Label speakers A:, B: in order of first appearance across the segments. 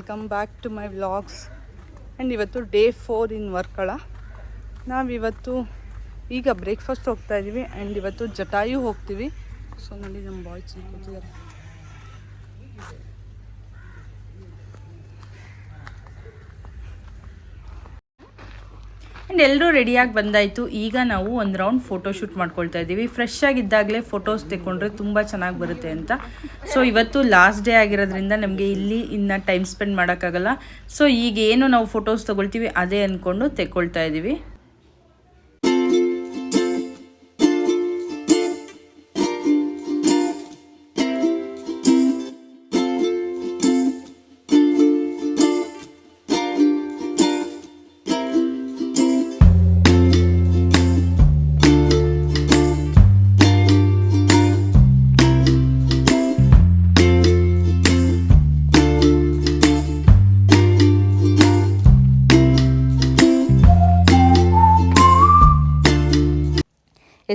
A: Welcome back to my vlogs and ಇವತ್ತು day four in Varkala ನಾವಿವತ್ತು ಈಗ ಬ್ರೇಕ್ಫಾಸ್ಟ್ ಹೋಗ್ತಾ ಇದ್ದೀವಿ ಆ್ಯಂಡ್ ಇವತ್ತು ಜಟಾಯು ಹೋಗ್ತೀವಿ. ಸೊ ನೋಡಿ ನಮ್ಮ ಬಾಯ್ಸ್ ಕೂತಿದ್ದಾರೆ.
B: ಎಲ್ಲರೂ ರೆಡಿಯಾಗಿ ಬಂದಾಯಿತು. ಈಗ ನಾವು ಒಂದು ರೌಂಡ್ ಫೋಟೋ ಶೂಟ್ ಮಾಡ್ಕೊಳ್ತಾ ಇದ್ದೀವಿ. ಫ್ರೆಶ್ ಆಗಿದ್ದಾಗಲೇ ಫೋಟೋಸ್ ತೆಕ್ಕೊಂಡ್ರೆ ತುಂಬ ಚೆನ್ನಾಗಿ ಬರುತ್ತೆ ಅಂತ. ಸೊ ಇವತ್ತು ಲಾಸ್ಟ್ ಡೇ ಆಗಿರೋದ್ರಿಂದ ನಮಗೆ ಇಲ್ಲಿ ಇನ್ನು ಟೈಮ್ ಸ್ಪೆಂಡ್ ಮಾಡೋಕ್ಕಾಗಲ್ಲ. ಸೊ ಈಗ ಏನು ನಾವು ಫೋಟೋಸ್ ತೊಗೊಳ್ತೀವಿ, ಅದೇ ಅಂದ್ಕೊಂಡು ತೆಕ್ಕೊಳ್ತಾ ಇದ್ದೀವಿ.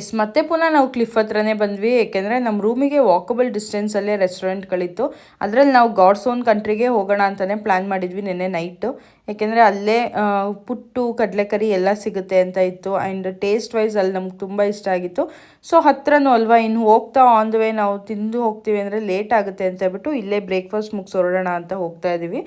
B: ಎಸ್, ಮತ್ತೆ ಪುನಃ ನಾವು ಕ್ಲಿಫ್ ಹತ್ರನೇ ಬಂದ್ವಿ, ಏಕೆಂದರೆ ನಮ್ಮ ರೂಮಿಗೆ ವಾಕಬಲ್ ಡಿಸ್ಟೆನ್ಸಲ್ಲೇ ರೆಸ್ಟೋರೆಂಟ್ಗಳಿತ್ತು ಅದರಲ್ಲಿ ನಾವು ಗಾಡ್ಸ್ ಓನ್ ಕಂಟ್ರಿಗೆ ಹೋಗೋಣ ಅಂತಲೇ ಪ್ಲ್ಯಾನ್ ಮಾಡಿದ್ವಿ ನಿನ್ನೆ ನೈಟು ಏಕೆಂದರೆ ಅಲ್ಲೇ ಪುಟ್ಟು, ಕಡಲೆಕರಿ ಎಲ್ಲ ಸಿಗುತ್ತೆ ಅಂತ ಇತ್ತು. ಆ್ಯಂಡ್ ಟೇಸ್ಟ್ ವೈಸ್ ಅಲ್ಲಿ ನಮ್ಗೆ ತುಂಬ ಇಷ್ಟ ಆಗಿತ್ತು. ಸೊ ಹತ್ರನೂ ಅಲ್ವಾ, ಇನ್ನು ಹೋಗ್ತಾ ಆನ್ ದ ವೇ ನಾವು ತಿಂದು ಹೋಗ್ತೀವಿ ಅಂದರೆ ಲೇಟ್ ಆಗುತ್ತೆ ಅಂತ ಹೇಳ್ಬಿಟ್ಟು ಇಲ್ಲೇ ಬ್ರೇಕ್ಫಾಸ್ಟ್ ಮುಗಿಸೋರೋಣ ಅಂತ ಹೋಗ್ತಾ ಇದ್ದೀವಿ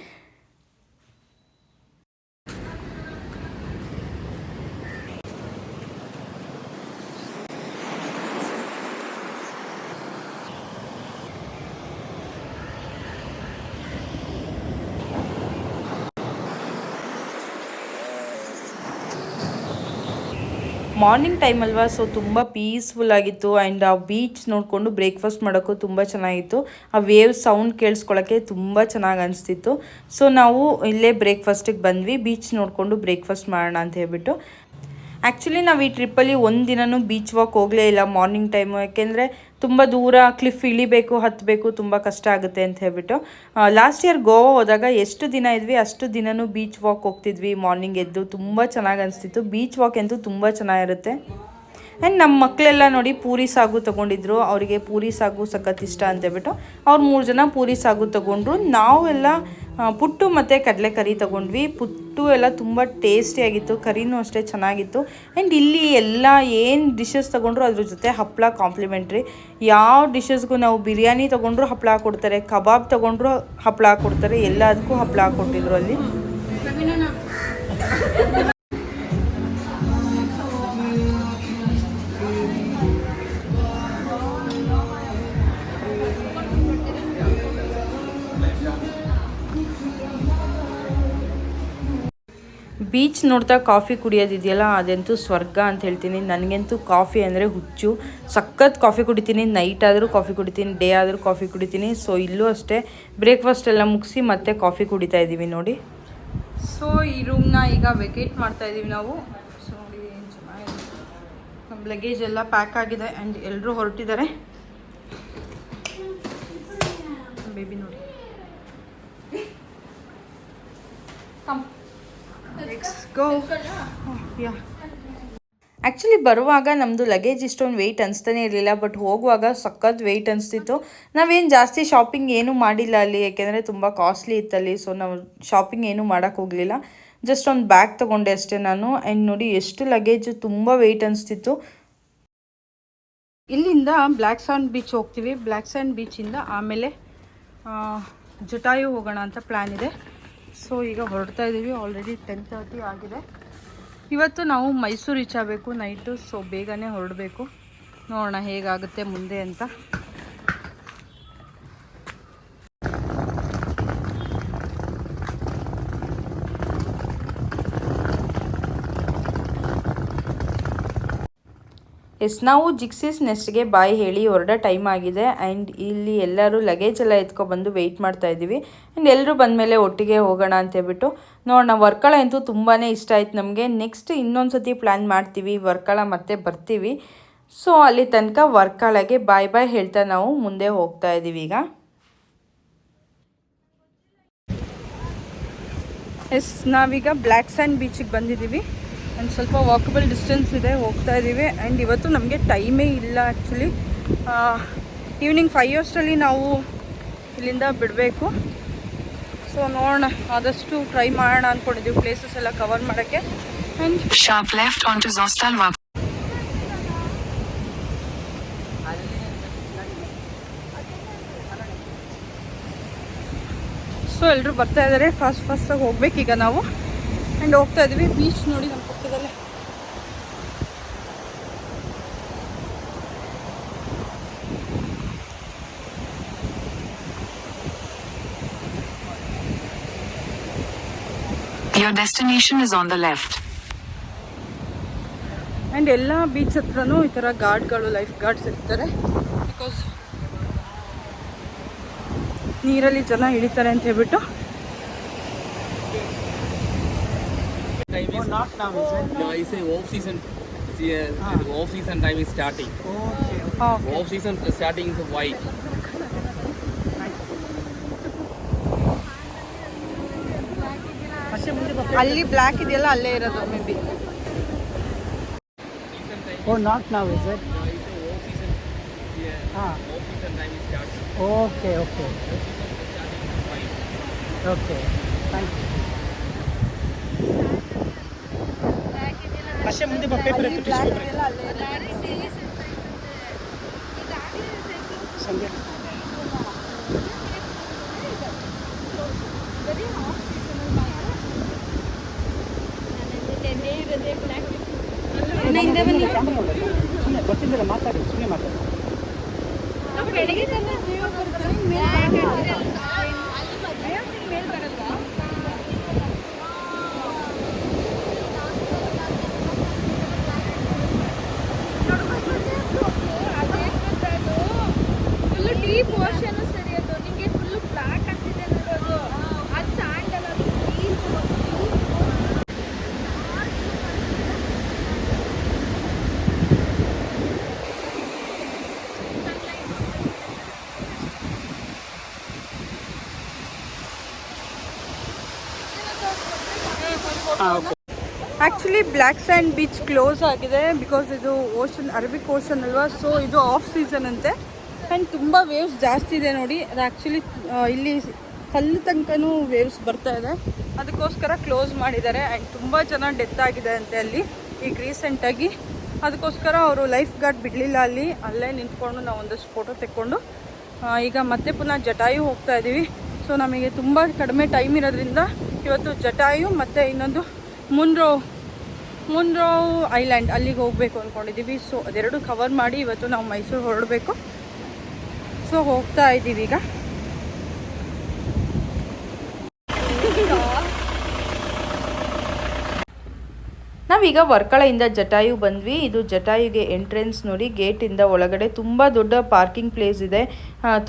B: ಮಾರ್ನಿಂಗ್ ಟೈಮ್ ಅಲ್ವಾ ಸೊ ತುಂಬ ಪೀಸ್ಫುಲ್ ಆಗಿತ್ತು. ಆ್ಯಂಡ್ ಆ ಬೀಚ್ ನೋಡಿಕೊಂಡು ಬ್ರೇಕ್ಫಾಸ್ಟ್ ಮಾಡೋಕ್ಕೂ ತುಂಬ ಚೆನ್ನಾಗಿತ್ತು. ಆ ವೇವ್ ಸೌಂಡ್ ಕೇಳಿಸ್ಕೊಳ್ಳೋಕ್ಕೆ ತುಂಬ ಚೆನ್ನಾಗಿ ಅನಿಸ್ತಿತ್ತು. ಸೊ ನಾವು ಇಲ್ಲೇ ಬ್ರೇಕ್ಫಾಸ್ಟಿಗೆ ಬಂದ್ವಿ. ಬೀಚ್ ನೋಡಿಕೊಂಡು ಬ್ರೇಕ್ಫಾಸ್ಟ್ ಮಾಡೋಣ ಅಂತ ಹೇಳ್ಬಿಟ್ಟು. ಆ್ಯಕ್ಚುಲಿ ನಾವು ಈ ಟ್ರಿಪ್ಪಲ್ಲಿ ಒಂದು ದಿನವೂ ಬೀಚ್ ವಾಕ್ ಹೋಗಲೇ ಇಲ್ಲ ಮಾರ್ನಿಂಗ್ ಟೈಮು ಯಾಕೆಂದರೆ ತುಂಬ ದೂರ ಕ್ಲಿಫ್ ಇಳಿಬೇಕು ಹತ್ತಬೇಕು ತುಂಬ ಕಷ್ಟ ಆಗುತ್ತೆ ಅಂತ ಹೇಳ್ಬಿಟ್ಟು ಲಾಸ್ಟ್ ಇಯರ್ ಗೋವಾ ಹೋದಾಗ ಎಷ್ಟು ದಿನ ಇದ್ವಿ, ಅಷ್ಟು ದಿನನೂ ಬೀಚ್ ವಾಕ್ ಹೋಗ್ತಿದ್ವಿ. ಮಾರ್ನಿಂಗ್ ಎದ್ದು ತುಂಬ ಚೆನ್ನಾಗಿ ಅನಿಸ್ತಿತ್ತು. ಬೀಚ್ ವಾಕ್ ಅಂತೂ ತುಂಬ ಚೆನ್ನಾಗಿರುತ್ತೆ. ಆ್ಯಂಡ್ ನಮ್ಮ ಮಕ್ಕಳೆಲ್ಲ ನೋಡಿ ಪೂರಿ ಸಾಗು ತೊಗೊಂಡಿದ್ರು. ಅವರಿಗೆ ಪೂರಿ ಸಾಗು ಸಖತ್ ಇಷ್ಟ ಅಂತ ಹೇಳ್ಬಿಟ್ಟು ಅವ್ರು ಮೂರು ಜನ ಪೂರಿ ಸಾಗು ತೊಗೊಂಡ್ರು. ನಾವೆಲ್ಲ ಪುಟ್ಟು ಮತ್ತು ಕಡಲೆಕರಿ ತೊಗೊಂಡ್ವಿ. ಪುಟ್ಟು ಎಲ್ಲ ತುಂಬ ಟೇಸ್ಟಿಯಾಗಿತ್ತು ಕರಿನೂ ಅಷ್ಟೇ ಚೆನ್ನಾಗಿತ್ತು. ಆ್ಯಂಡ್ ಇಲ್ಲಿ ಎಲ್ಲ ಏನು ಡಿಶಸ್ ತೊಗೊಂಡ್ರು ಅದ್ರ ಜೊತೆ ಹಪ್ಪಳ ಕಾಂಪ್ಲಿಮೆಂಟ್ರಿ ಯಾವ ಡಿಶಸ್ಗೂ ನಾವು ಬಿರಿಯಾನಿ ತೊಗೊಂಡ್ರು ಹಪ್ಪಳ ಕೊಡ್ತಾರೆ. ಕಬಾಬ್ ತೊಗೊಂಡ್ರು ಹಪ್ಪಳ ಕೊಡ್ತಾರೆ. ಎಲ್ಲದಕ್ಕೂ ಹಪ್ಪಳ ಕೊಟ್ಟಿದ್ರು ಅಲ್ಲಿ. ಬೀಚ್ ನೋಡ್ತಾ ಕಾಫಿ ಕುಡಿಯೋದಿದೆಯಲ್ಲ, ಅದಂತೂ ಸ್ವರ್ಗ ಅಂತ ಹೇಳ್ತೀನಿ. ನನಗಂತೂ ಕಾಫಿ ಅಂದರೆ ಹುಚ್ಚು. ಸಖತ್ ಕಾಫಿ ಕುಡಿತೀನಿ, ನೈಟ್ ಆದರೂ ಕಾಫಿ ಕುಡಿತೀನಿ, ಡೇ ಆದರೂ ಕಾಫಿ ಕುಡಿತೀನಿ. ಸೊ ಇಲ್ಲೂ ಅಷ್ಟೇ ಬ್ರೇಕ್ಫಾಸ್ಟ್ ಎಲ್ಲ ಮುಗಿಸಿ ಮತ್ತೆ ಕಾಫಿ ಕುಡಿತಾ ಇದ್ದೀವಿ ನೋಡಿ.
A: ಸೊ ಈ ರೂಮ್ನ ಈಗ ವೆಕೇಟ್ ಮಾಡ್ತಾ ಇದ್ದೀವಿ ನಾವು. ಸೊ ನೋಡಿ ನಮ್ಮ ಲಗೇಜ್ ಎಲ್ಲ ಪ್ಯಾಕ್ ಆಗಿದೆ ಆ್ಯಂಡ್ ಎಲ್ಲರೂ ಹೊರಟಿದ್ದಾರೆ. ಬೇಬಿ ನೋಡಿ.
B: ಆ್ಯಕ್ಚುಲಿ ಬರುವಾಗ ನಮ್ಮದು ಲಗೇಜ್ ಇಷ್ಟೊಂದು ವೆಯ್ಟ್ ಅನಿಸ್ತಾನೆ ಇರಲಿಲ್ಲ ಬಟ್ ಹೋಗುವಾಗ ಸಖತ್ ವೆಯ್ಟ್ ಅನಿಸ್ತಿತ್ತು. ನಾವೇನು ಜಾಸ್ತಿ ಶಾಪಿಂಗ್ ಏನೂ ಮಾಡಿಲ್ಲ ಅಲ್ಲಿ, ಯಾಕೆಂದರೆ ತುಂಬ ಕಾಸ್ಟ್ಲಿ ಇತ್ತಲ್ಲಿ ಸೊ ನಾವು ಶಾಪಿಂಗ್ ಏನೂ ಮಾಡೋಕ್ಕೆ ಹೋಗಲಿಲ್ಲ. ಜಸ್ಟ್ ಒಂದು ಬ್ಯಾಗ್ ತೊಗೊಂಡೆ ಅಷ್ಟೇ ನಾನು. ಆ್ಯಂಡ್ ನೋಡಿ, ಎಷ್ಟು ಲಗೇಜು ತುಂಬ ವೆಯ್ಟ್ ಅನಿಸ್ತಿತ್ತು.
A: ಇಲ್ಲಿಂದ ಬ್ಲ್ಯಾಕ್ ಸ್ಯಾಂಡ್ ಬೀಚ್ ಹೋಗ್ತೀವಿ. ಬ್ಲ್ಯಾಕ್ ಸ್ಯಾಂಡ್ ಬೀಚಿಂದ ಆಮೇಲೆ ಜಟಾಯು ಹೋಗೋಣ ಅಂತ ಪ್ಲ್ಯಾನ್ ಇದೆ. ಸೊ ಈಗ ಹೊರಡ್ತಾ ಇದ್ದೀವಿ ಆಲ್ರೆಡಿ ಟೆನ್ ತರ್ಟಿ ಆಗಿದೆ. ಇವತ್ತು ನಾವು ಮೈಸೂರು ರೀಚ್ ಆಗಬೇಕು. ನೈಟು ಸೊ ಬೇಗನೆ ಹೊರಡಬೇಕು. ನೋಡೋಣ ಹೇಗಾಗುತ್ತೆ, ಮುಂದೆ ಅಂತ.
B: ಎಸ್ ನಾವು ಜಿಕ್ಸಿಸ್ ನೆಸ್ಟ್ಗೆ ಬಾಯ್ ಹೇಳಿ ಹೊರಡೋ ಟೈಮ್ ಆಗಿದೆ ಆ್ಯಂಡ್ ಇಲ್ಲಿ ಎಲ್ಲರೂ ಲಗೇಜ್ ಎಲ್ಲ ಎತ್ಕೊಬಂದು ವೆಯ್ಟ್ ಮಾಡ್ತಾ ಇದ್ದೀವಿ ಆ್ಯಂಡ್ ಎಲ್ಲರೂ ಬಂದಮೇಲೆ ಒಟ್ಟಿಗೆ ಹೋಗೋಣ ಅಂತ ಹೇಳ್ಬಿಟ್ಟು. ನೋಡೋಣ, ವರ್ಕಳ ಅಂತೂ ತುಂಬಾ ಇಷ್ಟ ಆಯ್ತು ನಮಗೆ. ನೆಕ್ಸ್ಟ್ ಇನ್ನೊಂದು ಸತಿ ಪ್ಲ್ಯಾನ್ ಮಾಡ್ತೀವಿ, ವರ್ಕಳ ಮತ್ತೆ ಬರ್ತೀವಿ. ಸೊ, ಅಲ್ಲಿ ತನಕ ವರ್ಕಳಗೆ ಬಾಯ್ ಬಾಯ್ ಹೇಳ್ತಾ ನಾವು ಮುಂದೆ ಹೋಗ್ತಾ ಇದ್ದೀವಿ ಈಗ.
A: ಎಸ್, ನಾವೀಗ ಬ್ಲ್ಯಾಕ್ ಸ್ಯಾಂಡ್ ಬೀಚಿಗೆ ಬಂದಿದ್ದೀವಿ. ಒಂದು ಸ್ವಲ್ಪ ವಾಕಬಲ್ ಡಿಸ್ಟೆನ್ಸ್ ಇದೆ ಹೋಗ್ತಾ ಇದ್ದೀವಿ ಆ್ಯಂಡ್ ಇವತ್ತು ನಮಗೆ ಟೈಮೇ ಇಲ್ಲ ಆ್ಯಕ್ಚುಲಿ ಈವ್ನಿಂಗ್ ಫೈವ್ ಅವರ್ಸ್ಟಲ್ಲಿ ನಾವು ಇಲ್ಲಿಂದ ಬಿಡಬೇಕು. ಸೊ ನೋಡೋಣ. ಆದಷ್ಟು ಟ್ರೈ ಮಾಡೋಣ ಅಂದ್ಕೊಂಡಿದ್ದೀವಿ ಪ್ಲೇಸಸ್ ಎಲ್ಲ ಕವರ್ ಮಾಡೋಕ್ಕೆ. And
C: on to onto walk
A: so ಎಲ್ಲರೂ ಬರ್ತಾ ಇದ್ದಾರೆ ಫಾಸ್ಟ್ ಫಾಸ್ಟಾಗಿ ಹೋಗ್ಬೇಕೀಗ ನಾವು. ಆ್ಯಂಡ್ ಹೋಗ್ತಾ ಇದ್ವಿ. ಬೀಚ್ ನೋಡಿ ನಮ್ಮ ಪಕ್ಕದಲ್ಲೇ.
C: Your destination is on the left.
A: And ಎಲ್ಲ ಬೀಚ್ ಹತ್ರನೂ ಈ ಥರ ಗಾರ್ಡ್ಗಳು ಲೈಫ್ ಗಾರ್ಡ್ಸ್ ಇರ್ತಾರೆ. ಬಿಕಾಸ್ ನೀರಲ್ಲಿ ಜನ ಇಳಿತಾರೆ ಅಂತ ಹೇಳ್ಬಿಟ್ಟು
D: time is not now, is it? No, it's a off season. See, uh, off season time is starting.
A: Okay
D: Off season starting is white.
A: ಅಲ್ಲಿ ಬ್ಲ್ಯಾಕ್ ಇದೆಯಲ್ಲ ಅಲ್ಲೇ ಇರೋದು maybe
E: Oh, not now, is it?
D: No, it's a off season.
E: ಅಷ್ಟೇ ಮುಂದೆ ಬಾ paper ಎತ್ತು tissue paper ಸಂಜೆ ಸುಮ್ಮನೆ ಗೊತ್ತಿದ್ದಿಲ್ಲ ಮಾತಾಡಿ ಸುಮ್ಮನೆ ಮಾತಾಡಿ
F: full
A: black sand beach close ಆಗಿದೆ ಬಿಕಾಸ್ ಇದು ಓಷನ್ ಅರಬಿಕ್ ಓಷನ್ ಅಲ್ವಾ? ಸೊ ಇದು ಆಫ್ ಸೀಸನ್ ಅಂತೆ. ಆ್ಯಂಡ್ ತುಂಬ ವೇವ್ಸ್ ಜಾಸ್ತಿ ಇದೆ ನೋಡಿ. ಅದು ಆ್ಯಕ್ಚುಲಿ ಇಲ್ಲಿ ಕಲ್ಲು ತನಕನೂ ವೇವ್ಸ್ ಬರ್ತಾ ಇದೆ. ಅದಕ್ಕೋಸ್ಕರ ಕ್ಲೋಸ್ ಮಾಡಿದ್ದಾರೆ. ಆ್ಯಂಡ್ ತುಂಬ ಜನ ಡೆತ್ ಆಗಿದೆ ಅಂತೆ ಅಲ್ಲಿ. ಈಗ ರೀಸೆಂಟಾಗಿ ಅದಕ್ಕೋಸ್ಕರ ಅವರು ಲೈಫ್ ಗಾರ್ಡ್ ಬಿಡಲಿಲ್ಲ ಅಲ್ಲಿ. ಅಲ್ಲೇ ನಿಂತ್ಕೊಂಡು ನಾವು ಒಂದಷ್ಟು ಫೋಟೋ ತೆಕ್ಕೊಂಡು ಈಗ ಮತ್ತೆ ಪುನಃ ಜಟಾಯು ಹೋಗ್ತಾ ಇದ್ದೀವಿ ಸೊ ನಮಗೆ ತುಂಬ ಕಡಿಮೆ ಟೈಮ್ ಇರೋದ್ರಿಂದ ಇವತ್ತು ಜಟಾಯು ಮತ್ತು ಇನ್ನೊಂದು ಮುನ್ರೋ ಮುನ್ರೋ ಐಲ್ಯಾಂಡ್ ಅಲ್ಲಿಗೆ ಹೋಗಬೇಕು ಅಂದ್ಕೊಂಡಿದ್ದೀವಿ ಸೊ ಅದೆರಡು ಕವರ್ ಮಾಡಿ ಇವತ್ತು ನಾವು ಮೈಸೂರು ಹೊರಡಬೇಕು. ಸೊ ಹೋಗ್ತಾ ಇದ್ದೀವಿ ಈಗ.
B: ನಾವೀಗ ವರ್ಕಳೆಯಿಂದ ಜಟಾಯು ಬಂದ್ವಿ. ಇದು ಜಟಾಯುಗೆ ಎಂಟ್ರೆನ್ಸ್ ನೋಡಿ ಗೇಟಿಂದ ಒಳಗಡೆ ತುಂಬ ದೊಡ್ಡ ಪಾರ್ಕಿಂಗ್ ಪ್ಲೇಸ್ ಇದೆ.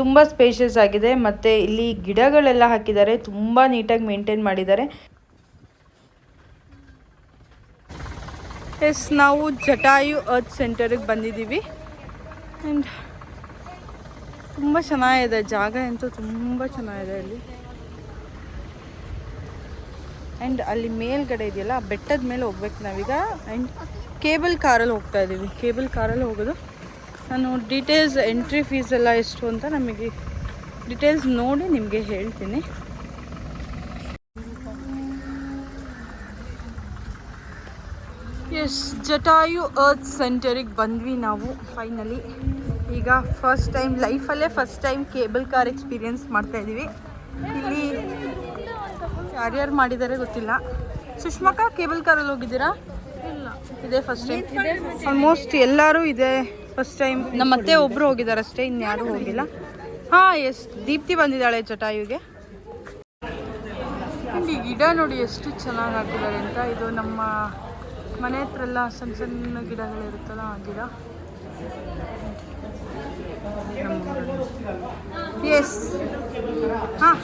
B: ತುಂಬ ಸ್ಪೇಷಿಯಸ್ ಆಗಿದೆ. ಮತ್ತು ಇಲ್ಲಿ ಗಿಡಗಳೆಲ್ಲ ಹಾಕಿದ್ದಾರೆ. ತುಂಬ ನೀಟಾಗಿ ಮೇಂಟೈನ್ ಮಾಡಿದ್ದಾರೆ.
A: ಎಸ್, ನಾವು ಜಟಾಯು ಅರ್ತ್ ಸೆಂಟರಿಗೆ ಬಂದಿದ್ದೀವಿ. ಆ್ಯಂಡ್ ತುಂಬ ಚೆನ್ನಾಗಿದೆ, ಜಾಗ ಅಂತೂ ತುಂಬ ಚೆನ್ನಾಗಿದೆ ಅಲ್ಲಿ. ಆ್ಯಂಡ್ ಅಲ್ಲಿ ಮೇಲ್ಗಡೆ ಇದೆಯಲ್ಲ ಬೆಟ್ಟದ ಮೇಲೆ ಹೋಗ್ಬೇಕು ನಾವೀಗ. ಆ್ಯಂಡ್ ಕೇಬಲ್ ಕಾರಲ್ಲಿ ಹೋಗ್ತಾ ಇದ್ದೀವಿ. ಕೇಬಲ್ ಕಾರಲ್ಲಿ ಹೋಗೋದು. ನಾನು ಡೀಟೇಲ್ಸ್, ಎಂಟ್ರಿ ಫೀಸ್ ಎಲ್ಲ ಎಷ್ಟು ಅಂತ ನಮಗೆ ಡೀಟೇಲ್ಸ್ ನೋಡಿ ನಿಮಗೆ ಹೇಳ್ತೀನಿ. ಎಸ್, ಜಟಾಯು ಅರ್ತ್ ಸೆಂಟರಿಗೆ ಬಂದ್ವಿ ನಾವು ಫೈನಲಿ ಈಗ first time ಲೈಫಲ್ಲೇ first time cable car experience ಮಾಡ್ತಾ ಇದ್ದೀವಿ ಇಲ್ಲಿ ಯಾರ್ಯಾರು ಮಾಡಿದ್ದಾರೆ ಗೊತ್ತಿಲ್ಲ. ಸುಷ್ಮಕ್ಕ ಕೇಬಲ್ ಕಾರಲ್ಲಿ ಹೋಗಿದ್ದೀರಾ? ಇಲ್ಲ. ಇದೇ ಫಸ್ಟ್ ಟೈಮ್ ಆಲ್ಮೋಸ್ಟ್ ಎಲ್ಲರೂ ಇದೆ ಫಸ್ಟ್ ಟೈಮ್ ನಮ್ಮ ಮತ್ತೆ ಒಬ್ಬರು ಹೋಗಿದ್ದಾರೆ ಅಷ್ಟೇ, ಇನ್ಯಾರೂ ಹೋಗಿಲ್ಲ. ಹಾಂ, ಎಸ್, ದೀಪ್ತಿ ಬಂದಿದ್ದಾಳೆ ಜಟಾಯುಗೆ. ಇಲ್ಲಿ ಗಿಡ ನೋಡಿ ಎಷ್ಟು ಚೆನ್ನಾಗಿ ಹಾಕಿದ್ದಾರೆ ಅಂತ. ಇದು ನಮ್ಮ ಮನೆ ಹತ್ರ ಎಲ್ಲ ಸಣ್ಣ ಸಣ್ಣ ಗಿಡಗಳಿರುತ್ತಲ್ಲ ಆ ಗಿಡ? ಎಸ್ ಹಾಂ.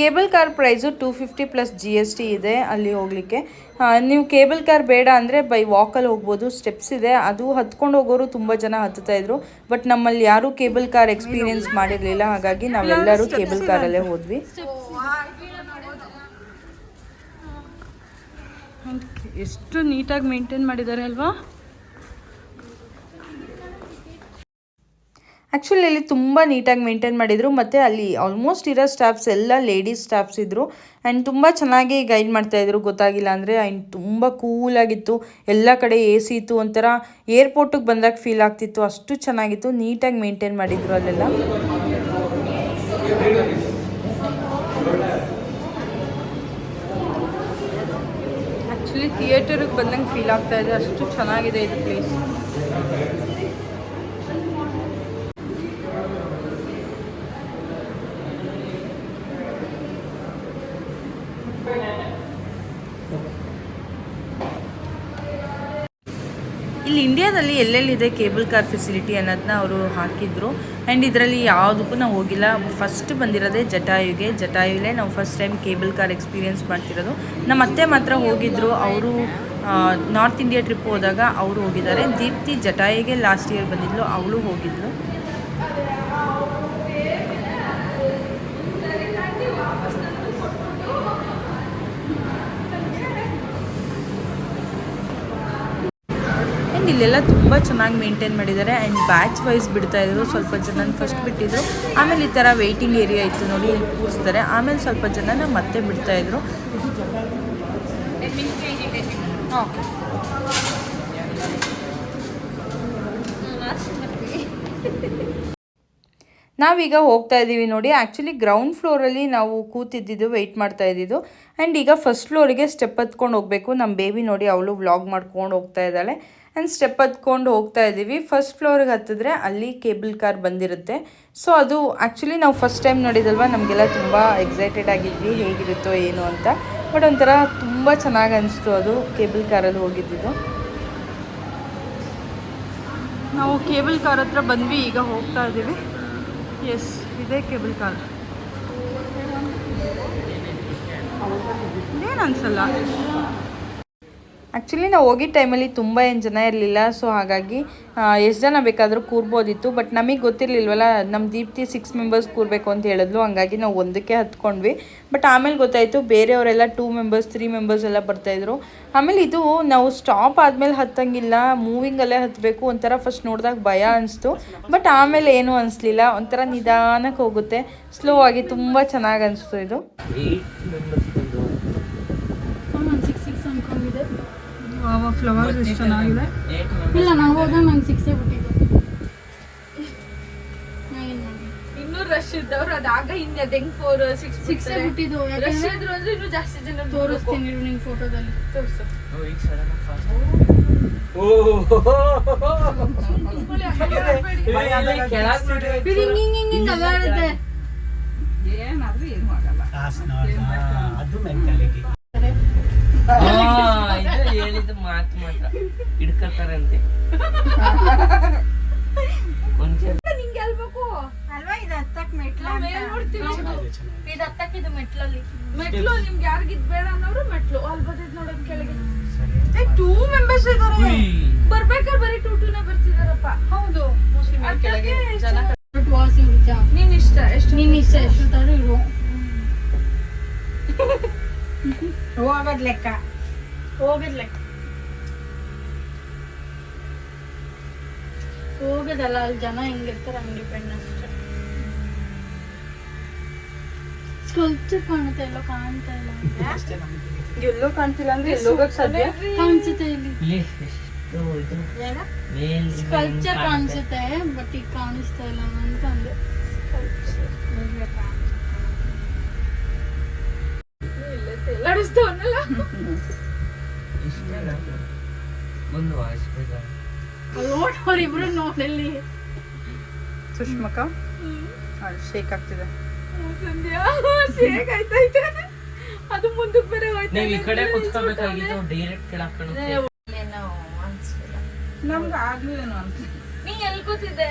B: Cable car price two fifty plus G S T ಇದೆ ಅಲ್ಲಿ ಹೋಗಲಿಕ್ಕೆ. ನೀವು ಕೇಬಲ್ ಕಾರ್ ಬೇಡ ಅಂದರೆ ಬೈ ವಾಕಲ್ಲಿ ಹೋಗ್ಬೋದು, ಸ್ಟೆಪ್ಸ್ ಇದೆ. ಅದು ಹತ್ಕೊಂಡು ಹೋಗೋರು ತುಂಬ ಜನ ಹತ್ತುತ್ತಾ ಇದ್ರು. ಬಟ್ ನಮ್ಮಲ್ಲಿ ಯಾರೂ ಕೇಬಲ್ ಕಾರ್ ಎಕ್ಸ್ಪೀರಿಯನ್ಸ್ ಮಾಡಿರಲಿಲ್ಲ. ಹಾಗಾಗಿ ನಾವೆಲ್ಲರೂ ಕೇಬಲ್ ಕಾರಲ್ಲೇ ಹೋದ್ವಿ.
A: ಎಷ್ಟು ನೀಟಾಗಿ ಮೇಂಟೈನ್ ಮಾಡಿದ್ದಾರೆ ಅಲ್ವಾ?
B: ಆ್ಯಕ್ಚುಲಿ ಅಲ್ಲಿ ತುಂಬ ನೀಟಾಗಿ ಮೇಂಟೈನ್ ಮಾಡಿದರು. ಮತ್ತು ಅಲ್ಲಿ ಆಲ್ಮೋಸ್ಟ್ ಇರೋ ಸ್ಟಾಫ್ಸ್ ಎಲ್ಲ ಲೇಡೀಸ್ ಸ್ಟಾಫ್ಸ್ ಇದ್ದರು ಆ್ಯಂಡ್ ತುಂಬ ಚೆನ್ನಾಗಿ ಗೈಡ್ ಮಾಡ್ತಾಯಿದ್ರು ಗೊತ್ತಾಗಿಲ್ಲ ಅಂದರೆ ಆ್ಯಂಡ್ ತುಂಬ ಕೂಲಾಗಿತ್ತು ಎಲ್ಲ ಕಡೆ ಎ ಸಿ ಇತ್ತು. ಒಂಥರ ಏರ್ಪೋರ್ಟಿಗೆ ಬಂದಾಗ ಫೀಲ್ ಆಗ್ತಿತ್ತು. ಅಷ್ಟು ಚೆನ್ನಾಗಿತ್ತು. ನೀಟಾಗಿ ಮೇಂಟೈನ್ ಮಾಡಿದರು ಅಲ್ಲೆಲ್ಲ.
A: ಆ್ಯಕ್ಚುಲಿ ಥಿಯೇಟರಿಗೆ ಬಂದಂಗೆ ಫೀಲ್ ಆಗ್ತಾಯಿದೆ ಅಷ್ಟು ಚೆನ್ನಾಗಿದೆ ಇದು ಪ್ಲೇಸ್
B: ಇಂಡಿಯಾದಲ್ಲಿ ಎಲ್ಲೆಲ್ಲಿದೆ ಕೇಬಲ್ ಕಾರ್ ಫೆಸಿಲಿಟಿ ಅನ್ನೋದನ್ನ ಅವರು ಹಾಕಿದ್ರು. ಆ್ಯಂಡ್ ಇದರಲ್ಲಿ ಯಾವುದಕ್ಕೂ ನಾವು ಹೋಗಿಲ್ಲ. ಫಸ್ಟ್ ಬಂದಿರೋದೇ ಜಟಾಯುಗೆ. ಜಟಾಯುಲೇ ನಾವು first time cable car experience ಮಾಡ್ತಿರೋದು. ನಮ್ಮ ಅತ್ತೆ ಮಾತ್ರ ಹೋಗಿದ್ರು. ಅವರು ನಾರ್ತ್ ಇಂಡಿಯಾ ಟ್ರಿಪ್ ಹೋದಾಗ ಅವರು ಹೋಗಿದ್ದಾರೆ. ದೀಪ್ತಿ ಜಟಾಯಿಗೆ ಲಾಸ್ಟ್ ಇಯರ್ ಬಂದಿದ್ಲು. ಅವಳು ಹೋಗಿದ್ಲು. ಇಲ್ಲೆಲ್ಲ ತುಂಬ ಚೆನ್ನಾಗಿ ಮೇಂಟೈನ್ ಮಾಡಿದ್ದಾರೆ ಆ್ಯಂಡ್ ಬ್ಯಾಚ್ ವೈಸ್ ಬಿಡ್ತಾ ಇದ್ರು. ಸ್ವಲ್ಪ ಜನ ಫಸ್ಟ್ ಬಿಟ್ಟಿದ್ರು. ಆಮೇಲೆ ಈ ಥರ ವೆಯ್ಟಿಂಗ್ ಏರಿಯಾ ಇತ್ತು ನೋಡಿ, ಇಲ್ಲಿ ಕೂರಿಸ್ತಾರೆ. ಆಮೇಲೆ ಸ್ವಲ್ಪ ಜನನ ಮತ್ತೆ ಬಿಡ್ತಾ ಇದ್ರು. ನಾವೀಗ ಹೋಗ್ತಾ ಇದ್ದೀವಿ ನೋಡಿ. ಆ್ಯಕ್ಚುಲಿ ಗ್ರೌಂಡ್ ಫ್ಲೋರಲ್ಲಿ ನಾವು ಕೂತಿದ್ದಿದ್ದು ವೆಯ್ಟ್ ಮಾಡ್ತಾ ಇದ್ದಿದ್ದು. ಆ್ಯಂಡ್ ಈಗ ಫಸ್ಟ್ ಫ್ಲೋರಿಗೆ ಸ್ಟೆಪ್ ಹತ್ಕೊಂಡು ಹೋಗಬೇಕು. ನಮ್ಮ ಬೇಬಿ ನೋಡಿ, ಅವಳು ವ್ಲಾಗ್ ಮಾಡ್ಕೊಂಡು ಹೋಗ್ತಾ ಇದ್ದಾಳೆ. ಆ್ಯಂಡ್ ಸ್ಟೆಪ್ ಹತ್ಕೊಂಡು ಹೋಗ್ತಾ ಇದ್ದೀವಿ. ಫಸ್ಟ್ ಫ್ಲೋರಿಗೆ ಹತ್ತಿದ್ರೆ ಅಲ್ಲಿ ಕೇಬಲ್ ಕಾರ್ ಬಂದಿರುತ್ತೆ. ಸೊ ಅದು ಆ್ಯಕ್ಚುಲಿ ನಾವು ಫಸ್ಟ್ ಟೈಮ್ ನೋಡಿದಲ್ವ? ನಮಗೆಲ್ಲ ತುಂಬ ಎಕ್ಸೈಟೆಡ್ ಆಗಿದ್ವಿ. ಹೇಗಿರುತ್ತೋ ಏನು ಅಂತ. ಬಟ್ ಒಂಥರ ತುಂಬ ಚೆನ್ನಾಗಿ ಅನಿಸ್ತು ಅದು ಕೇಬಲ್ ಕಾರಲ್ಲಿ ಹೋಗಿದ್ದಿದ್ದು
A: ನಾವು ಕೇಬಲ್ ಕಾರ್ ಹತ್ರ ಬಂದ್ವಿ, ಈಗ ಹೋಗ್ತಾ ಇದ್ದೀವಿ. ಎಸ್ ಇದೇ ಕೇಬಲ್ ಕಾರ್ ಏನು ಅನ್ಸಲ್ಲ?
B: ಆ್ಯಕ್ಚುಲಿ ನಾವು ಹೋಗಿದ್ದ ಟೈಮಲ್ಲಿ ತುಂಬ ಏನು ಜನ ಇರಲಿಲ್ಲ ಸೊ ಹಾಗಾಗಿ ಎಷ್ಟು ಜನ ಬೇಕಾದರೂ ಕೂರ್ಬೋದಿತ್ತು ಬಟ್ ನಮಗೆ ಗೊತ್ತಿರಲಿಲ್ವಲ್ಲ ನಮ್ಮ ದೀಪ್ತಿ ಸಿಕ್ಸ್ ಮೆಂಬರ್ಸ್ ಕೂರಬೇಕು ಅಂತ ಹೇಳಿದ್ಲು, ಹಂಗಾಗಿ ನಾವು ಒಂದಕ್ಕೆ ಹತ್ಕೊಂಡ್ವಿ. ಬಟ್ ಆಮೇಲೆ ಗೊತ್ತಾಯಿತು, ಬೇರೆಯವರೆಲ್ಲ ಟೂ ಮೆಂಬರ್ಸ್ ತ್ರೀ ಮೆಂಬರ್ಸ್ ಎಲ್ಲ ಬರ್ತಾಯಿದ್ರು ಆಮೇಲೆ ಇದು, ನಾವು ಸ್ಟಾಪ್ ಆದಮೇಲೆ ಹತ್ತಂಗಿಲ್ಲ ಮೂವಿಂಗಲ್ಲೇ ಹತ್ತಬೇಕು ಒಂಥರ ಫಸ್ಟ್ ನೋಡಿದಾಗ ಭಯ ಅನಿಸ್ತು. ಬಟ್ ಆಮೇಲೆ ಏನೂ ಅನಿಸ್ಲಿಲ್ಲ, ಒಂಥರ ನಿಧಾನಕ್ಕೆ ಹೋಗುತ್ತೆ. ಸ್ಲೋ ಆಗಿ ತುಂಬ ಚೆನ್ನಾಗಿ ಅನಿಸ್ತು ಇದು
F: ಸಿಕ್ಸ್ ಸಿಕ್ಸ್ ಅನ್ಕೊಂಡಿದ್ದೆ
A: ಫ್ಲವರ್ಸ್ ಎಷ್ಟು ಚೆನ್ನಾಗಿದೆ.
F: ಇಲ್ಲ ನಾವು ಹೋದಾಗ ನಂಗೆ ಸಿಕ್ಸೇ ಬಿಟ್ಟಿದ್ದು.
G: ಇನ್ನೂ ರಶ್ ಇದ್ದವ್ರು ಅದಾಗ ಹಿಂದೆ ಹೆಂಗ್ ಫೋರ್ ಸಿಕ್ಸ್
F: ಸಿಕ್ಸೇ ಬಿಟ್ಟಿದ್ದು
G: ರಶ್ ಇದ್ರು ಅಂದ್ರೆ ಇನ್ನೂ ಜಾಸ್ತಿ ಜನ
F: ತೋರಿಸ್ತೀನಿ ಇರು ನಿಂಗೆ ಫೋಟೋದಲ್ಲಿ
G: ತೋರಿಸು.
F: ಹಿಂಗ್ ಅಲ್ಲಾಡುತ್ತೆ
E: ಅದು ಮೆಂಟಾಲಿಟಿ
D: ಇದು ಹೇಳಿದ ಮಾತು ಮಾತ್ರ. ಹಿಡ್ಕೊಳ್ತಾರಂತೆ. ಕೊಂಚ
G: ನಿಂಗೆ ಹೇಳ್ಬೇಕು.
F: ಅಲ್ವಾ ಇದು ಹತ್ತಕ್ ಮೆಟ್ಲ ಇದು ಹತ್ತಕ್ ಇದು ಮೆಟ್ಲಲ್ಲಿ.
G: ಮೆಟ್ಲು ನಿಮ್ಗೆ ಯಾರಿಗಿದ್ ಬೇಡ ಅನ್ನೋರು ಮೆಟ್ಲು. ಅಲ್ಲಿ ಬರ್ತೈತೆ ನೋಡೋದ್ ಕೆಳಗೆ.
A: ಟೂ ಮೆಂಬರ್ಸ್ ಇದ್ದಾರೆ
G: ಬರ್ಬೇಕಾದ್ರೆ ಬರೀ ಟೂ ಟೂನೇ ಬರ್ತಿದಾರಪ್ಪ.
A: ಹೌದು.
G: ನೀನ್ ಇಷ್ಟ ಎಷ್ಟು?
F: ನೀನ್ ಇಷ್ಟ ಎಷ್ಟು ತರ ಇರು.
A: ಹೋಗೋದ್ ಲೆಕ್ಕ.
F: ಹೋಗದ್ ಲೆಕ್ಕ ಹೋಗೋದಲ್ಲ ಅಲ್ಲಿ ಜನ ಹೆಂಗಿರ್ತಾರೆ ಹಂಗೆ ಡಿಪೆಂಡ್ ಅಷ್ಟೇ. ಸ್ಕಲ್ಪ್ಚರ್ ಕಾಣುತ್ತೆ ಎಲ್ಲೋ ಕಾಣ್ತಾ ಇಲ್ಲ
A: ಎಲ್ಲೋ ಕಾಣ್ತಿಲ್ಲ ಅಂದ್ರೆ ಎಲ್ಲೋ ಹೋಗಕ್ ಸಾಧ್ಯ?
F: ಕಾಣಿಸುತ್ತೆ ಇಲ್ಲಿ. ಸ್ಕಲ್ಪ್ಚರ್ ಕಾಣಿಸುತ್ತೆ ಬಟ್ ಈಗ ಕಾಣಿಸ್ತಾ ಇಲ್ಲ ಅಂತ ಅಂದೆ.
G: ಎಲ್ಲಾಡಿಸ್ತವನ್ನಲ್ಲ
D: ಇಷ್ಟೇನಾ ಒಂದು ವಾಯಿಸ್ಬೇಕ
F: ನೋಡಿ ನೋಡೋರು ಇಬ್ರು ನೋಡಲ್ಲಿ.
A: ಸುಷ್ಮಕ ಶೇಕ್ ಆಗ್ತಿದೆ.
G: ಸಂಧ್ಯಾ. ಶೇಕ್ ಆಯ್ತೈತೆ ಅದು ಮುಂದಕ್ಕೆ ಬೇರೆ ಹೋಯ್ತು
D: ನೀವ್ ಈ ಕಡೆ ಕುತ್ಕೋಬೇಕಾಗಿತ್ತು ಡೈರೆಕ್ಟ್ ಕಾಣುತ್ತೆ
A: ನಮ್ಗೆ ಆಗ್ಲಿಲ್ಲ ಅಂತ
G: ನೀ ಎಲ್ಲಿ ಕೂತಿದ್ದೆ?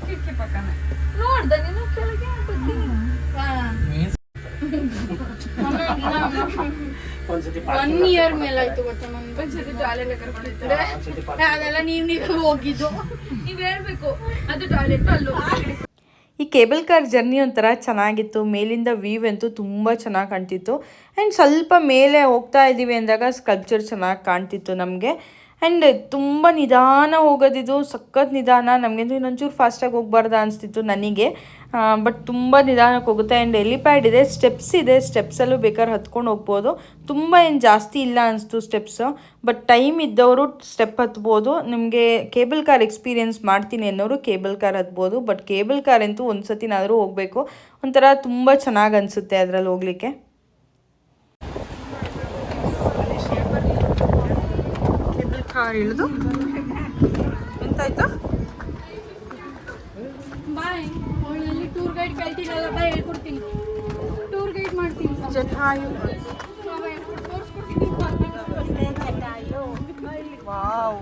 A: ಕಿಟಕಿ ಪಕ್ಕನೆ.
G: ನೋಡ್ದ ನೀನು ಕೆಳಗೆ ಬರ್ತೀನಿ
E: ಒಂದ್ಸತಿ
F: ಒನ್ ಇಯರ್ ಮೇಲೆ ಆಯ್ತು ಗೊತ್ತಾ ನನ್ಗೆ
G: ಒಂದ್ಸತಿ ಟಾಯ್ಲೆಟ್ ಕರ್ಕೊಂಡಿರ್ತಾರೆ
F: ಅದೆಲ್ಲ ನೀವ್ ನೀವೇ ಹೋಗಿದ್ದು.
G: ನೀವ್ ಹೇಳ್ಬೇಕು. ಅದು ಟಾಯ್ಲೆಟ್ ಅಲ್ಲೂ
B: ಈ ಕೇಬಲ್ ಕಾರ್ ಜರ್ನಿ ಒಂಥರ ಚೆನ್ನಾಗಿತ್ತು. ಮೇಲಿಂದ ವ್ಯೂ ಅಂತೂ ತುಂಬ ಚೆನ್ನಾಗಿ ಕಾಣ್ತಿತ್ತು. ಆ್ಯಂಡ್ ಸ್ವಲ್ಪ ಮೇಲೆ ಹೋಗ್ತಾ ಇದ್ದೀವಿ ಅಂದಾಗ ಸ್ಕಲ್ಪ್ಚರ್ ಚೆನ್ನಾಗಿ ಕಾಣ್ತಿತ್ತು ನಮಗೆ. ಆ್ಯಂಡ್ ತುಂಬ ನಿಧಾನ ಹೋಗೋದಿದು, ಸಖತ್ ನಿಧಾನ. ನಮಗಂತೂ ಇನ್ನೊಂಚೂರು ಫಾಸ್ಟಾಗಿ ಹೋಗ್ಬಾರ್ದ ಅನಿಸ್ತಿತ್ತು ನನಗೆ. ಬಟ್ ತುಂಬ ನಿಧಾನಕ್ಕೆ ಹೋಗುತ್ತೆ. ಆ್ಯಂಡ್ ಎಲಿಪ್ಯಾಡ್ ಇದೆ ಸ್ಟೆಪ್ಸ್ ಇದೆ. ಸ್ಟೆಪ್ಸಲ್ಲೂ ಬೇಕಾದ್ರೆ ಹತ್ಕೊಂಡು ಹೋಗ್ಬೋದು. ತುಂಬ ಏನು ಜಾಸ್ತಿ ಇಲ್ಲ ಅನಿಸ್ತು ಸ್ಟೆಪ್ಸ್ ಬಟ್ ಟೈಮ್ ಇದ್ದವರು ಸ್ಟೆಪ್ ಹತ್ಬೋದು. ನಿಮಗೆ ಕೇಬಲ್ ಕಾರ್ ಎಕ್ಸ್ಪೀರಿಯೆನ್ಸ್ ಮಾಡ್ತೀನಿ ಅನ್ನೋರು ಕೇಬಲ್ ಕಾರ್ ಹತ್ಬೋದು. ಬಟ್ ಕೇಬಲ್ ಕಾರ್ ಅಂತೂ ಒಂದು ಸತಿನಾದರೂ ಹೋಗಬೇಕು. ಒಂಥರ ತುಂಬ ಚೆನ್ನಾಗಿ ಅನಿಸುತ್ತೆ ಅದರಲ್ಲಿ ಹೋಗ್ಲಿಕ್ಕೆ
A: ಕೇಬಲ್ ಕಾರ್ ಇಳಿದು ಎಂತಾಯ್ತು?
G: ಬಾಯ್ ಅವಳಲ್ಲಿ ಟೂರ್ ಗೈಡ್ ಕೇಳ್ತೀನಲ್ಲ ಬಾ ಹೇಳ್ಕೊಡ್ತೀನಿ. ಟೂರ್ ಗೈಡ್ ಮಾಡ್ತೀನಿ.
A: ಜಟಾಯು. ವಾವ್.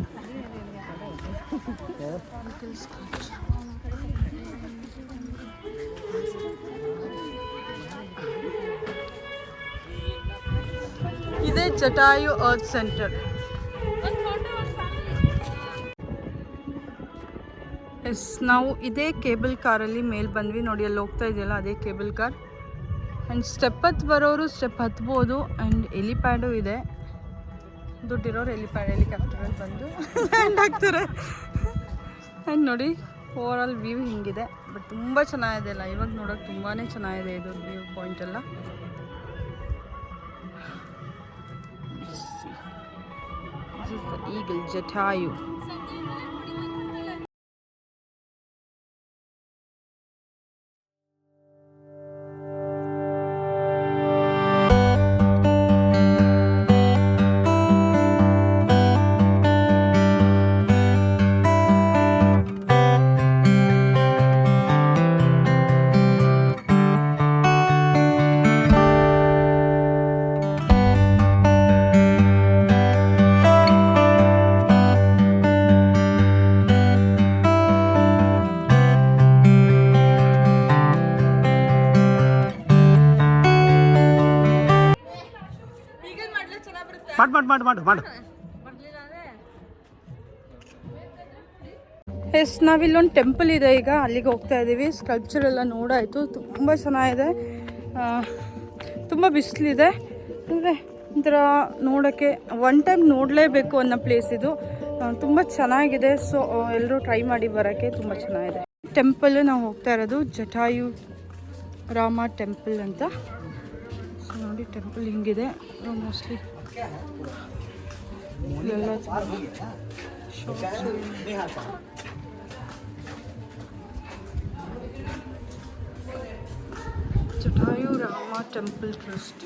A: ಇದೇ ಜಟಾಯು ಅರ್ತ್ ಸೆಂಟರ್ ಎಸ್, ನಾವು ಇದೇ ಕೇಬಲ್ ಕಾರಲ್ಲಿ ಮೇಲೆ ಬಂದ್ವಿ. ನೋಡಿ, ಅಲ್ಲಿ ಹೋಗ್ತಾ ಇದೆಯಲ್ಲ, ಅದೇ ಕೇಬಲ್ ಕಾರ್. ಆ್ಯಂಡ್ ಸ್ಟೆಪ್ ಹತ್ತು ಬರೋರು ಸ್ಟೆಪ್ ಹತ್ಬೋದು. ಆ್ಯಂಡ್ ಎಲಿಪ್ಯಾಡು ಇದೆ. ದುಡ್ಡಿರೋರು ಎಲಿಪ್ಯಾಡ್ ಹೆಲಿಕಾಪ್ಟರಲ್ಲಿ ಬಂದು ಲ್ಯಾಂಡ್ ಆಗ್ತಾರೆ ಆ್ಯಂಡ್ ನೋಡಿ ಓವರ್ ಆಲ್ ವ್ಯೂ ಹಿಂಗಿದೆ. ಬಟ್ ತುಂಬ ಚೆನ್ನಾಗಿದೆ ಅಲ್ಲ, ಇವಾಗ ನೋಡೋಕೆ ತುಂಬಾ ಚೆನ್ನಾಗಿದೆ ಇದು ವ್ಯೂ ಪಾಯಿಂಟ್ ಎಲ್ಲ. ಈಗಲ್ ಜಟಾಯು
E: ಮಾಡು ಮಾಡು ಮಾಡು ಮಾಡು ಮಾಡು.
A: ಎಸ್, ನಾವಿಲ್ಲೊಂದು ಟೆಂಪಲ್ ಇದೆ ಈಗ, ಅಲ್ಲಿಗೆ ಹೋಗ್ತಾ ಇದ್ದೀವಿ ಸ್ಕಲ್ಪ್ಚರ್ ಎಲ್ಲ ನೋಡಾಯಿತು, ತುಂಬ ಚೆನ್ನಾಗಿದೆ. ತುಂಬ ಬಿಸಿಲಿದೆ. ಅಂದರೆ ಒಂಥರ ನೋಡೋಕ್ಕೆ ಒನ್ ಟೈಮ್ ನೋಡಲೇಬೇಕು ಅನ್ನೋ ಪ್ಲೇಸ್ ಇದು. ತುಂಬ ಚೆನ್ನಾಗಿದೆ. ಸೊ ಎಲ್ಲರೂ ಟ್ರೈ ಮಾಡಿ ಬರೋಕ್ಕೆ ತುಂಬ ಚೆನ್ನಾಗಿದೆ. ಟೆಂಪಲ್ ನಾವು ಹೋಗ್ತಾ ಇರೋದು ಜಟಾಯು ರಾಮ ಟೆಂಪಲ್ ಅಂತ. ಸೊ ನೋಡಿ ಟೆಂಪಲ್ ಹಿಂಗಿದೆ. Mostly Jatayu Rama temple trust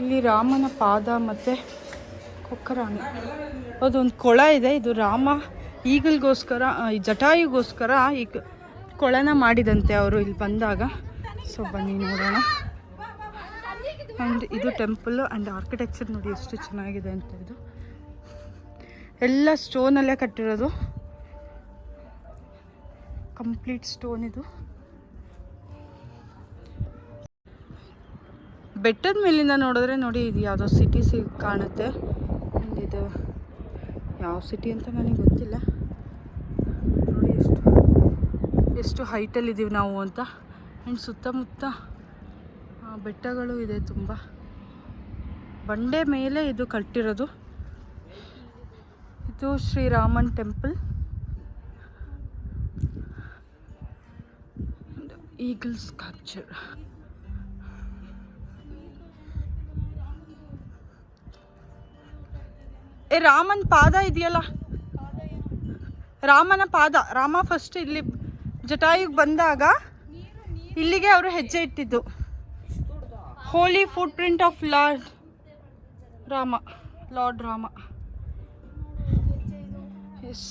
A: ಇಲ್ಲಿ ರಾಮನ ಪಾದ ಮತ್ತು ಕೊಕ್ಕರಾಣಿ. ಅದೊಂದು ಕೊಳ ಇದೆ, ಇದು ರಾಮ ಈಗಲ್ಗೋಸ್ಕರ ಈ ಜಟಾಯುಗೋಸ್ಕರ ಈ ಕೊಳನ ಮಾಡಿದಂತೆ ಅವರು ಇಲ್ಲಿ ಬಂದಾಗ. ಸೊ ಬನ್ನಿ ನೋಡೋಣ. ಆ್ಯಂಡ್ ಇದು ಟೆಂಪಲ್ ಆ್ಯಂಡ್ ಆರ್ಕಿಟೆಕ್ಚರ್ ನೋಡಿ ಎಷ್ಟು ಚೆನ್ನಾಗಿದೆ ಅಂತ ಇದು. ಎಲ್ಲ ಸ್ಟೋನಲ್ಲೇ ಕಟ್ಟಿರೋದು. ಕಂಪ್ಲೀಟ್ ಸ್ಟೋನ್ ಇದು. ಬೆಟ್ಟದ ಮೇಲಿಂದ ನೋಡಿದ್ರೆ ನೋಡಿ, ಇದು ಯಾವುದೋ ಸಿಟಿ ಸಿ ಕಾಣುತ್ತೆ. ಆ್ಯಂಡ್ ಇದು ಯಾವ ಸಿಟಿ ಅಂತ ನನಗೆ ಗೊತ್ತಿಲ್ಲ. ನೋಡಿ ಎಷ್ಟು ಎಷ್ಟು ಹೈಟಲ್ಲಿದ್ದೀವಿ ನಾವು ಅಂತ. ಆ್ಯಂಡ್ ಸುತ್ತಮುತ್ತ ಬೆಟ್ಟಗಳು ಇದೆ ತುಂಬ. ಬಂಡೆ ಮೇಲೆ ಇದು ಕಟ್ಟಿರೋದು. ಇದು ಶ್ರೀರಾಮನ್ ಟೆಂಪಲ್. Eagle sculpture. ಏ, ರಾಮನ್ ಪಾದ ಇದೆಯಲ್ಲ? ರಾಮನ ಪಾದ. ರಾಮ ಫಸ್ಟ್ ಇಲ್ಲಿ ಜಟಾಯುಗೆ ಬಂದಾಗ ಇಲ್ಲಿಗೆ ಅವರು ಹೆಜ್ಜೆ ಇಟ್ಟಿದ್ದು. Holy foot print of lord Rama lord Rama yes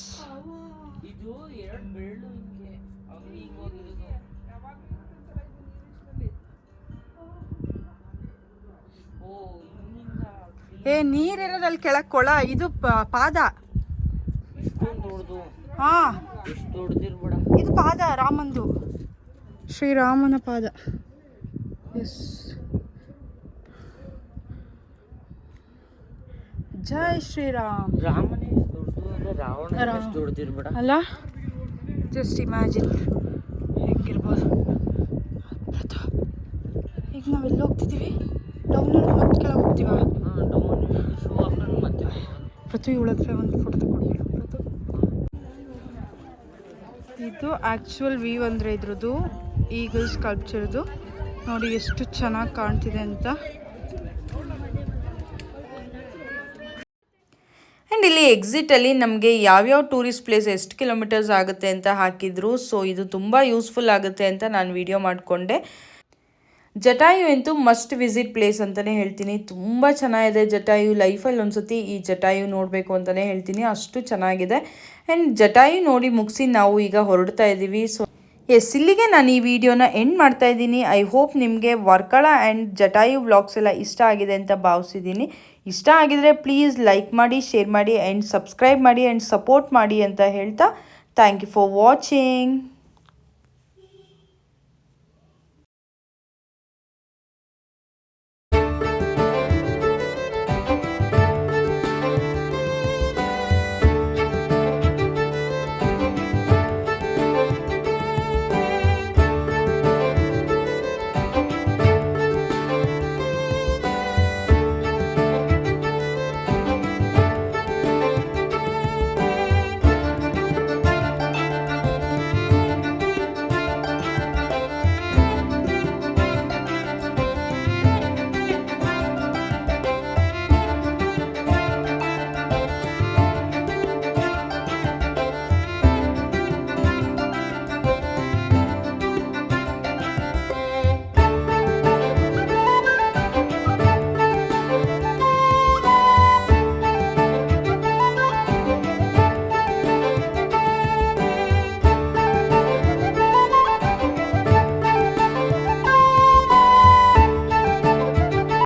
A: ಏ ನೀರಿರೋದಲ್ಲಿ ಕೆಳಗೆ ಕೊಳ ಇದು ಪಾದ. ಹಾ. ಇದು ಪಾದ ರಾಮಂದು. ಶ್ರೀರಾಮನ ಪಾದ. ಎಸ್ ಜೈ ಶ್ರೀರಾಮ್.
E: ರಾಮನೇ ದೊಡ್ಡದು
A: ಅಲ್ಲ? ಜಸ್ಟ್ ಇಮ್ಯಾಜಿನ್ ಹೆಂಗಿರ್ಬೋದು? ಈಗ ಈಗ ಎಲ್ಲಿ ಹೋಗ್ತಿದ್ದೀವಿ ಡೌನ್ ಮತ್ತೆ ಕೆಳಗೆ ಹೋಗ್ತೀವ? ಪ್ರತಿ ಉಳಿದ್ರೆ ಒಂದು ಫೋಟೋ ಪ್ರತು ಇದು ಆ್ಯಕ್ಚುಯಲ್ ವ್ಯೂ ಅಂದರೆ ಇದ್ರದ್ದು ಈಗಲ್ ಸ್ಕಲ್ಪ್ಚರ್ದು ನೋಡಿ ಎಷ್ಟು ಚೆನ್ನಾಗಿ ಕಾಣ್ತಿದೆ ಅಂತ.
B: ಆ್ಯಂಡ್ ಇಲ್ಲಿ ಎಕ್ಸಿಟಲ್ಲಿ ನಮಗೆ ಯಾವ್ಯಾವ ಟೂರಿಸ್ಟ್ ಪ್ಲೇಸ್ ಎಷ್ಟು ಕಿಲೋಮೀಟರ್ಸ್ ಆಗುತ್ತೆ ಅಂತ ಹಾಕಿದ್ರು. ಸೊ ಇದು ತುಂಬ ಯೂಸ್ಫುಲ್ ಆಗುತ್ತೆ ಅಂತ ನಾನು ವಿಡಿಯೋ ಮಾಡಿಕೊಂಡೆ. ಜಟಾಯು ಅಂತೂ ಮಸ್ಟ್ ವಿಸಿಟ್ ಪ್ಲೇಸ್ ಅಂತಲೇ ಹೇಳ್ತೀನಿ. ತುಂಬ ಚೆನ್ನಾಗಿದೆ ಜಟಾಯು. ಲೈಫಲ್ಲಿ ಒಂದ್ಸತಿ ಈ ಜಟಾಯು ನೋಡಬೇಕು ಅಂತಲೇ ಹೇಳ್ತೀನಿ. ಅಷ್ಟು ಚೆನ್ನಾಗಿದೆ. ಆ್ಯಂಡ್ ಜಟಾಯು ನೋಡಿ ಮುಗಿಸಿ ನಾವು ಈಗ ಹೊರಡ್ತಾ ಇದ್ದೀವಿ ಸೊ ಎಸ್ ಇಲ್ಲಿಗೆ ನಾನು ಈ ವಿಡಿಯೋನ ಎಂಡ್ ಮಾಡ್ತಾ ಇದ್ದೀನಿ. ಐ ಹೋಪ್ ನಿಮಗೆ ವರ್ಕಳ ಆ್ಯಂಡ್ ಜಟಾಯು ವ್ಲಾಗ್ಸ್ ಎಲ್ಲ ಇಷ್ಟ ಆಗಿದೆ ಅಂತ ಭಾವಿಸಿದ್ದೀನಿ. ಇಷ್ಟ ಆಗಿದರೆ ಪ್ಲೀಸ್ ಲೈಕ್ ಮಾಡಿ ಶೇರ್ ಮಾಡಿ ಆ್ಯಂಡ್ ಸಬ್ಸ್ಕ್ರೈಬ್ ಮಾಡಿ ಆ್ಯಂಡ್ ಸಪೋರ್ಟ್ ಮಾಡಿ ಅಂತ ಹೇಳ್ತಾ ಥ್ಯಾಂಕ್ ಯು ಫಾರ್ ವಾಚಿಂಗ್